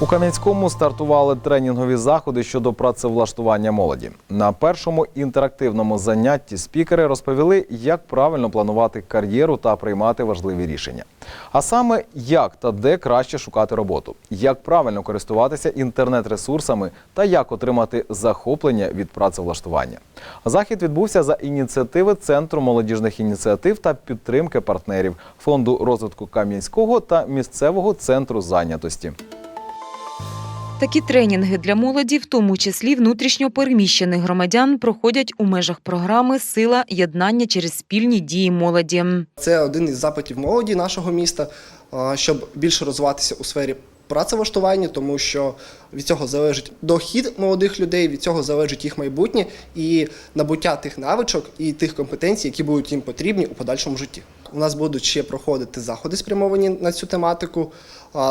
У Кам'янському стартували тренінгові заходи щодо працевлаштування молоді. На першому інтерактивному занятті спікери розповіли, як правильно планувати кар'єру та приймати важливі рішення. А саме, як та де краще шукати роботу, як правильно користуватися інтернет-ресурсами та як отримати захоплення від працевлаштування. Захід відбувся за ініціативи Центру молодіжних ініціатив та підтримки партнерів фонду розвитку Кам'янського та місцевого центру зайнятості. Такі тренінги для молоді, в тому числі внутрішньо переміщених громадян, проходять у межах програми Сила єднання через спільні дії молоді. Це один із запитів молоді нашого міста, щоб більше розвиватися у сфері працевлаштування, тому що від цього залежить дохід молодих людей, від цього залежить їх майбутнє і набуття тих навичок і тих компетенцій, які будуть їм потрібні у подальшому житті. У нас будуть ще проходити заходи, спрямовані на цю тематику.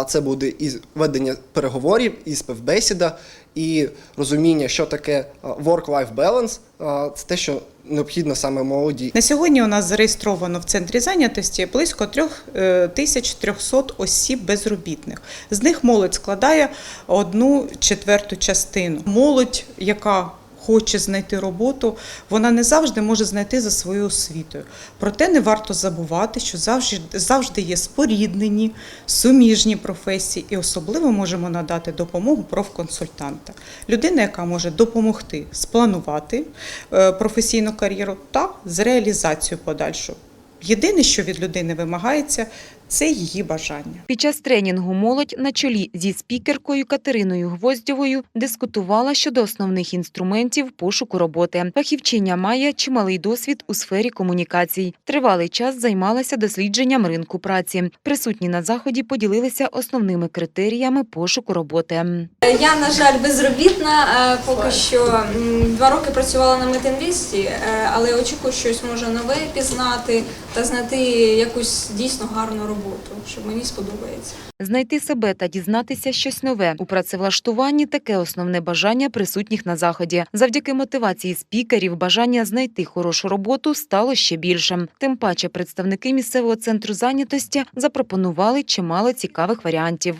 Це буде і ведення переговорів, і співбесіда, і розуміння, що таке work-life balance. Це те, що необхідно саме молоді. На сьогодні у нас зареєстровано в центрі зайнятості близько 3300 осіб безробітних. З них молодь складає одну четверту частину. Молодь, яка хоче знайти роботу, вона не завжди може знайти за своєю освітою. Проте не варто забувати, що завжди, завжди є споріднені, суміжні професії, і особливо можемо надати допомогу профконсультанта. Людина, яка може допомогти спланувати е, професійну кар'єру та з реалізацією подальшу. Єдине, що від людини вимагається, це її бажання. Під час тренінгу молодь на чолі зі спікеркою Катериною Гвоздєвою дискутувала щодо основних інструментів пошуку роботи. Фахівчиня має чималий досвід у сфері комунікацій. Тривалий час займалася дослідженням ринку праці. Присутні на заході поділилися основними критеріями пошуку роботи. Я, на жаль, безробітна. е, Поки що два роки працювала на метинвесті, е, але очікую щось може нове пізнати та знайти якусь дійсно гарну роботу, що мені сподобається. Знайти себе та дізнатися щось нове у працевлаштуванні таке основне бажання присутніх на заході. Завдяки мотивації спікерів бажання знайти хорошу роботу стало ще більшим. Тим паче представники місцевого центру зайнятості запропонували чимало цікавих варіантів.